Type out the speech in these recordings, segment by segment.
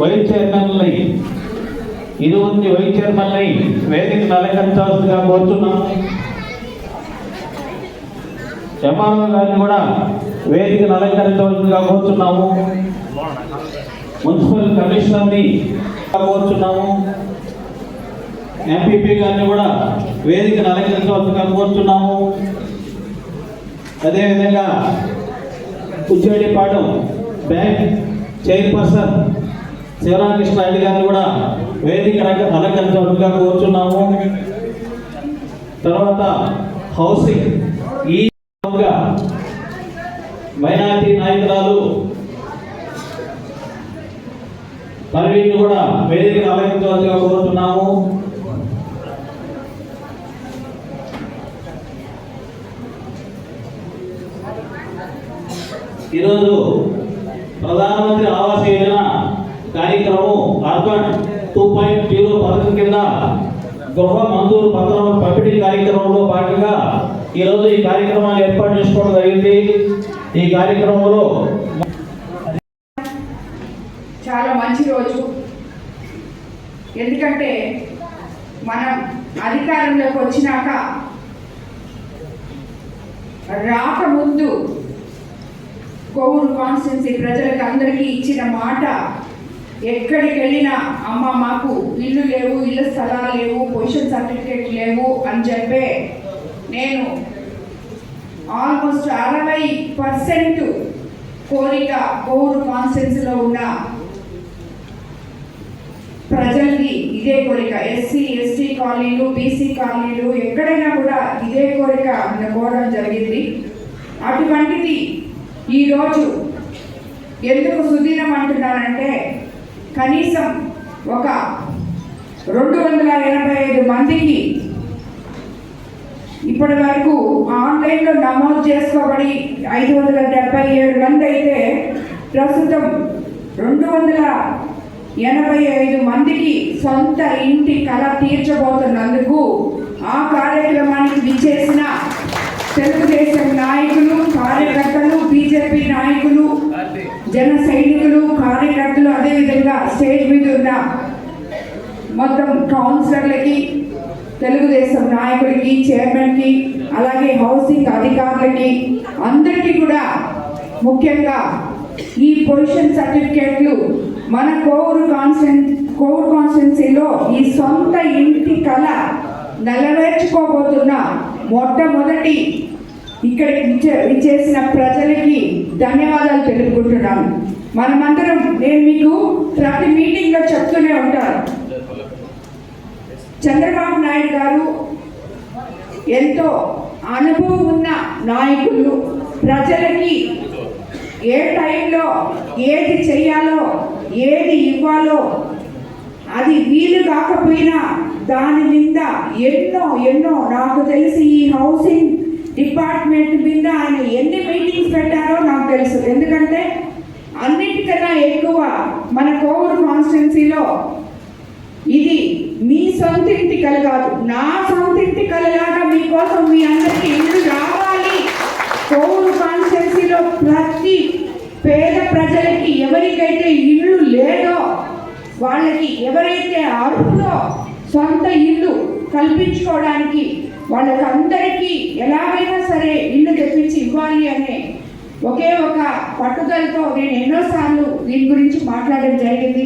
Vice చైర్మన్లై ఇరువురిని vice చైర్మన్ని వేదిక అలంకరించవలసిందిగా కోరుతున్నాం. MRO గారిని కూడా వేదిక అలంకరించవలసిందిగా కోరుతున్నాము. మున్సిపల్ కమిషనర్ని కోరుతున్నాము. ఎంపీపీ గారిని కూడా వేదిక అలంకరించవలసిందిగా కోరుతున్నాము. అదేవిధంగా ఉచ్చేడిపాడు బ్యాంక్ చైర్పర్సన్ శివరామకృష్ణ రెడ్డి గారిని కూడా వేదిక అలంక- అలంకరించవలసిందిగా కోరుచున్నాము. తర్వాత హౌసింగ్. ఈ విధంగా నాయకురాలు పర్వీని కూడా వేదిక అలంకరించవలసిందిగా కోరుతున్నాము ఈరోజు ప్రధానమంత్రి ఆవాస్ యోజన కార్యక్రమం అర్బన్ టూ పాయింట్ జీరో పథకం కింద గృహ మంజూరు పత్రం పంపిణీ కార్యక్రమంలో భాగంగా ఈరోజు ఈ కార్యక్రమాన్ని ఏర్పాటు చేసుకోవడం జరిగింది. ఈ కార్యక్రమంలో చాలా మంచి రోజు. ఎందుకంటే మనం అధికారంలోకి వచ్చినాక రాకముందు కోవూరు కాన్స్టిట్యున్సీ ప్రజలకు అందరికీ ఇచ్చిన మాట ఎక్కడికి వెళ్ళినా అమ్మ మాకు ఇల్లు లేవు ఇల్లు స్థలాలు లేవు పొజిషన్ సర్టిఫికేట్ లేవు అని చెప్పే నేను ఆల్మోస్ట్ అరవై పర్సెంట్ కోరిక కోవూరు కాన్స్టిట్యున్సీలో ఉన్న ప్రజల్ని ఇదే కోరిక. ఎస్సీ ఎస్టీ కాలనీలు బీసీ కాలనీలు ఎక్కడైనా కూడా ఇదే కోరిక కోరడం జరిగింది. అటువంటిది ఈరోజు ఎందుకు సుదీనం అంటున్నానంటే కనీసం ఒక రెండు వందల ఎనభై ఐదు మందికి ఇప్పటి వరకు ఆన్లైన్లో నమోదు చేసుకోబడి ఐదు వందల డెబ్బై ఏడు మంది అయితే ప్రస్తుతం రెండు వందల ఎనభై ఐదు మందికి సొంత ఇంటి కళ తీర్చబోతున్నందుకు ఆ కార్యక్రమానికి విచ్చేసిన తెలుగుదేశం నాయకులు కార్యకర్తలు బీజేపీ నాయకులు జన సైనికులు కార్యకర్తలు అదేవిధంగా స్టేజ్ మీద ఉన్న మొత్తం కౌన్సిలర్లకి తెలుగుదేశం నాయకుడికి చైర్మన్కి అలాగే హౌసింగ్ అధికారులకి అందరికీ కూడా ముఖ్యంగా ఈ పొజిషన్ సర్టిఫికేట్లు మన కోవూరు కాన్స్టెన్ కోవూరు కాన్స్టిట్యున్సీలో ఈ సొంత ఇంటి కళ నెలవేర్చుకోబోతున్న మొట్టమొదటి ఇక్కడ ఇచ్చే- ఇచ్చేసిన ప్రజలకి ధన్యవాదాలు తెలుపుకుంటున్నాను మనమందరం నేను మీకు ప్రతి మీటింగ్లో చెప్తూనే ఉంటాను. చంద్రబాబు నాయుడు గారు ఎంతో అనుభవం ఉన్న నాయకులు ప్రజలకి ఏ టైంలో ఏది చేయాలో ఏది ఇవ్వాలో అది వీలు కాకపోయినా దాని మీద ఎన్నో ఎన్నో నాకు తెలిసి ఈ హౌసింగ్ డిపార్ట్మెంట్ మీద ఆయన ఎన్ని మీటింగ్స్ పెట్టారో నాకు తెలుసు. ఎందుకంటే అన్నిటికన్నా ఎక్కువ మన కోవూరు కాన్స్టిట్యున్సీలో ఇది మీ సొంత ఇంటి కల కాదు. నా సొంత ఇంటి కలలాగా మీకోసం మీ అందరికీ ఇల్లు రావాలి. కోవూరు కాన్స్టిట్యున్సీలో ప్రతి పేద ప్రజలకి ఎవరికైతే ఇల్లు లేదో వాళ్ళకి ఎవరైతే అర్హులో సొంత ఇల్లు కల్పించుకోవడానికి వాళ్ళకందరికీ ఎలాగైనా సరే ఇల్లు తెప్పించి ఇవ్వాలి అనే ఒకే ఒక పట్టుదలతో నేను ఎన్నోసార్లు దీని గురించి మాట్లాడడం జరిగింది.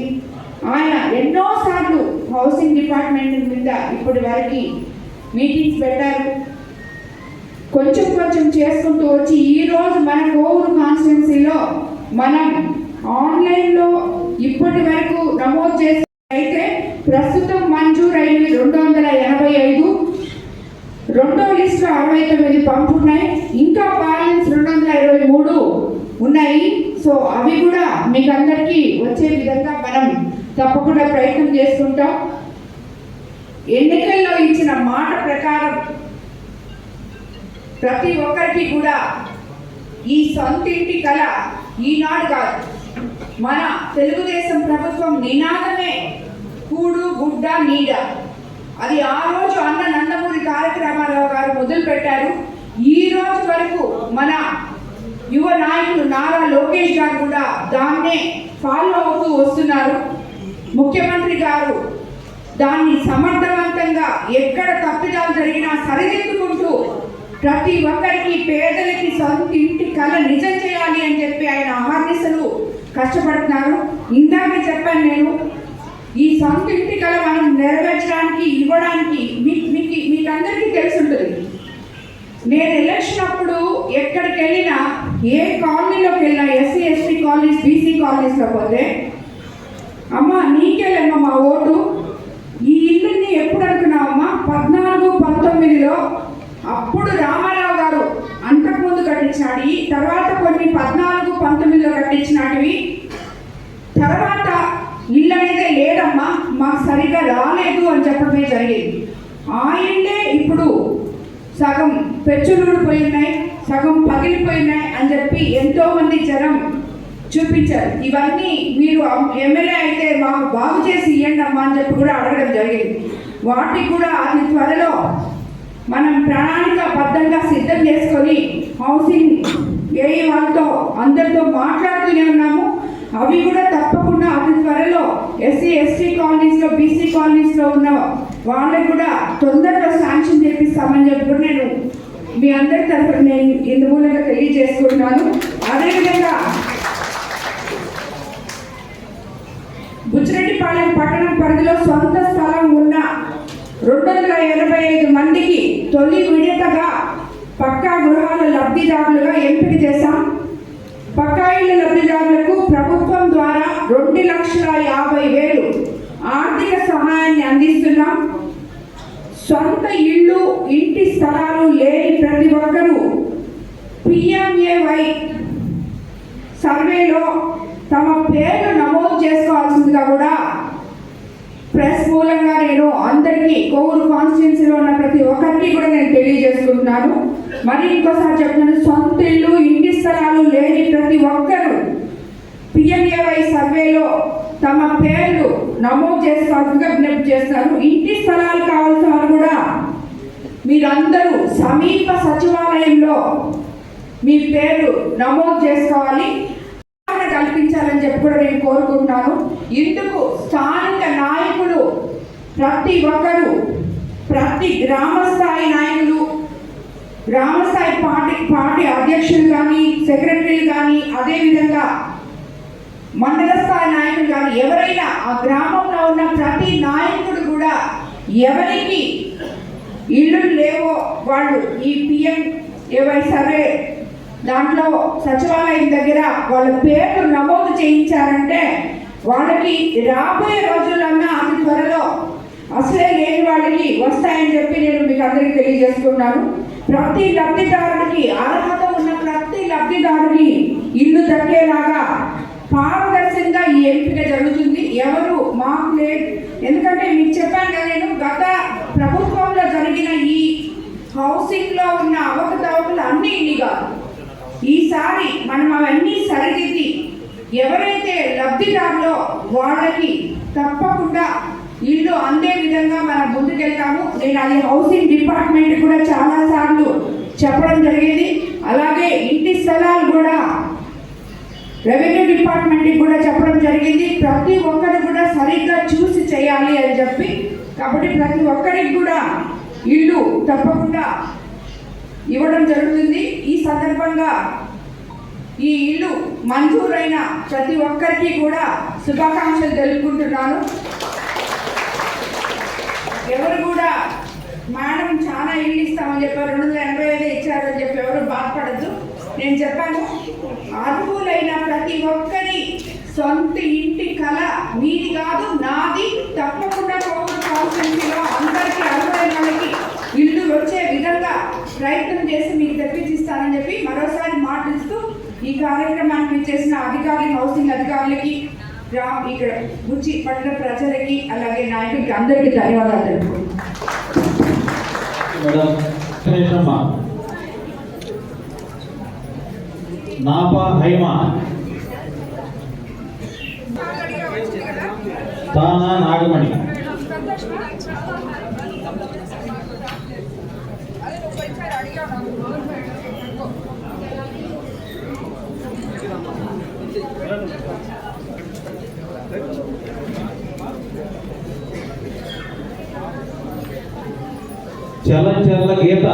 ఆయన ఎన్నోసార్లు హౌసింగ్ డిపార్ట్మెంట్ మీద ఇప్పటి వరకు మీటింగ్స్ పెట్టారు. కొంచెం కొంచెం చేసుకుంటూ వచ్చి ఈరోజు మన కోవూరు కాన్స్టిట్యున్సీలో మనం ఆన్లైన్లో ఇప్పటి వరకు నమోదు చేసి అయితే ప్రస్తుతం మంజూరు అయింది రెండు వందల ఎనభై ఐదు రెండో లిస్టు పంపు ఉన్నాయి ఇంకా బ్యాలెన్స్ రెండు వందల ఇరవై మూడు ఉన్నాయి. సో అవి కూడా మీకు అందరికీ వచ్చే విధంగా మనం తప్పకుండా ప్రయత్నం చేసుకుంటాం. ఎన్నికల్లో ఇచ్చిన మాట ప్రకారం ప్రతి ఒక్కరికి కూడా ఈ సొంతింటి కళ ఈనాడు కాదు. మన తెలుగుదేశం ప్రభుత్వం నినాదమే కూడు గుడ్డ నీడ. అది ఆ రోజు అన్న నన్న తారక రామారావు గారు మొదలు పెట్టారు. ఈ రోజు వరకు మన యువ నాయకులు నారా లోకేష్ గారు కూడా దాన్నే ఫాలో అవుతూ వస్తున్నారు. ముఖ్యమంత్రి గారు దాన్ని సమర్థవంతంగా ఎక్కడ తప్పిదాలు జరిగినా సరిదిద్దుకుంటూ ప్రతి ఒక్కరికి పేదలకి సొంత ఇంటి కళ నిజం చేయాలి అని చెప్పి ఆయన అహర్నిశలు కష్టపడుతున్నారు. ఇందాక చెప్పాను నేను ఈ సొంత ఇంటి కళ మనం నెరవేర్చడానికి ఇవ్వడానికి మీకు మీకు మీకందరికీ తెలిసి ఉంటుంది నేను ఎలక్షన్ అప్పుడు ఎక్కడికి వెళ్ళినా ఏ కాలనీలోకి వెళ్ళినా ఎస్సీ ఎస్టీ కాలనీస్ బీసీ కాలనీస్లో పోతే అమ్మ నీకేలేమ్మా మా ఓటు. ఈ ఇల్లుని ఎప్పుడు అనుకున్నావమ్మా పద్నాలుగు పంతొమ్మిదిలో అప్పుడు రామారావు గారు అంతకుముందు కట్టించినాడు. తర్వాత కొన్ని పద్నాలుగు పంతొమ్మిదిలో కట్టించినాటివి. తర్వాత ఇల్లు అనేది లేదమ్మా మాకు సరిగా రాలేదు అని చెప్పడమే జరిగింది. ఆయనే ఇప్పుడు సగం పెచ్చులుడు పోయినాయి సగం పగిలిపోయినాయి అని చెప్పి ఎంతోమంది జనం చూపించారు. ఇవన్నీ మీరు ఎమ్మెల్యే అయితే మాకు బాగు చేసి ఇవ్వండి అమ్మా అని చెప్పి కూడా అడగడం జరిగింది. వాటికి కూడా అతి త్వరలో మనం ప్రణాళికాబద్ధంగా సిద్ధం చేసుకొని హౌసింగ్ ఏ వాళ్ళతో అందరితో మాట్లాడుతూనే ఉన్నాము. అవి కూడా తప్పకుండా అతి త్వరలో ఎస్సీ ఎస్టీ కాలనీస్లో బీసీ కాలనీస్లో ఉన్న వాళ్ళకి కూడా తొందరగా శాంక్షన్ చేపిస్తామని చెప్పి కూడా నేను మీ అందరి తరఫున నేను ఇందు మూలంగా తెలియజేసుకుంటున్నాను. అదేవిధంగా బుచ్చిరెడ్డిపాలెం పట్టణం పరిధిలో సొంత స్థలం ఉన్న రెండు వందల ఎనభై ఐదు మందికి తొలి విడతగా పక్కా గృహాల లబ్ధిదారులుగా ఎంపిక చేశాం. పక్కా ఇళ్ళ లబ్ధిదారులకు ప్రభుత్వం సొంత ఇళ్ళు ఇంటి స్థలాలు లేని ప్రతి ఒక్కరూ పిఎంఏవై సర్వేలో తమ పేర్లు నమోదు చేసుకోవాల్సిందిగా కూడా ప్రెస్ మూలంగా నేను అందరికీ కోవూరు కాన్స్టిట్యున్సీలో ఉన్న ప్రతి ఒక్కరికి కూడా నేను తెలియజేసుకుంటున్నాను. మరి ఇంకోసారి చెప్తున్నాను సొంత ఇల్లు ఇంటి స్థలాలు లేని ప్రతి ఒక్కరూ పిఎంఏవై సర్వేలో తమ పేర్లు నమోదు చేసుకోవాల్సిందిగా విజ్ఞప్తి చేస్తున్నారు. ఇంటి స్థలాలు కావాల్సిన వారు కూడా మీరందరూ సమీప సచివాలయంలో మీ పేరు నమోదు చేసుకోవాలి. కల్పించాలని చెప్పి కూడా నేను కోరుకుంటున్నాను. ఇందుకు స్థానిక నాయకులు ప్రతి ఒక్కరు ప్రతి గ్రామ స్థాయి నాయకులు గ్రామ స్థాయి పార్టీ పార్టీ అధ్యక్షులు కానీ సెక్రటరీలు కానీ అదేవిధంగా మండల స్థాయి నాయకులు కానీ ఎవరైనా ఆ గ్రామంలో ఉన్న ప్రతి నాయకుడు కూడా ఎవరికి ఇల్లు లేవో వాళ్ళు ఈ పిఎం ఏవై సర్వే దాంట్లో సచివాలయం దగ్గర వాళ్ళ పేర్లు నమోదు చేయించారంటే వాళ్ళకి రాబోయే రోజులన్నా అతి త్వరలో అసలే లేని వాళ్ళకి వస్తాయని చెప్పి నేను మీకు అందరికీ తెలియజేసుకున్నాను ప్రతి లబ్ధిదారుడికి అర్హత ఉన్న ప్రతి లబ్ధిదారుని ఇల్లు దక్కేలాగా పారదర్శకంగా ఈ ఎంపిక జరుగుతుంది. ఎవరు మాకు లేదు. ఎందుకంటే మీకు చెప్పాను కదా నేను గత ప్రభుత్వంలో జరిగిన ఈ హౌసింగ్లో ఉన్న అవకతవకలు అన్నీ ఇన్ని కాదు. ఈసారి మనం అవన్నీ సరిదిద్ది ఎవరైతే లబ్ధిదారులో వాళ్ళకి తప్పకుండా ఇల్లు అందే విధంగా మనం ముందుకెళ్తాము. నేను అది హౌసింగ్ డిపార్ట్మెంట్ కూడా చాలాసార్లు చెప్పడం జరిగేది. అలాగే ఇంటి స్థలాలు కూడా రెవెన్యూ డిపార్ట్మెంట్కి కూడా చెప్పడం జరిగింది. ప్రతి ఒక్కరు కూడా సరిగ్గా చూసి చేయాలి అని చెప్పి. కాబట్టి ప్రతి ఒక్కరికి కూడా ఇల్లు తప్పకుండా ఇవ్వడం జరుగుతుంది. ఈ సందర్భంగా ఈ ఇల్లు మంజూరైన ప్రతి ఒక్కరికి కూడా శుభాకాంక్షలు తెలుపుకుంటున్నాను. ఎవరు కూడా మేడం చాలా ఇల్లు ఇస్తామని చెప్పారు రెండు వందల ఎనభై ఐదు ఇచ్చారని చెప్పి ఎవరు బాధపడద్దు. నేను చెప్పాను అర్హులైన ప్రతి ఒక్కరి సొంత ఇంటి కళ మీది కాదు నాది. తప్పకుండా కోవిడ్ కాన్స్టిట్యూన్సీలో అందరికీ అర్హులైన వాళ్ళకి ఇల్లు వచ్చే విధంగా ప్రయత్నం చేసి మీకు తెప్పించిస్తానని చెప్పి మరోసారి మాటిస్తూ ఈ కార్యక్రమానికి చేసిన అధికారి హౌసింగ్ అధికారులకి గ్రా ఇక్కడ గుచ్చి పట్టణ ప్రజలకి అలాగే నాయకులకి అందరికీ ధన్యవాదాలు తెలుపుకుంటున్నాను. నాపా హైమా. తానా నాగమణి. చల చల్ల గీత.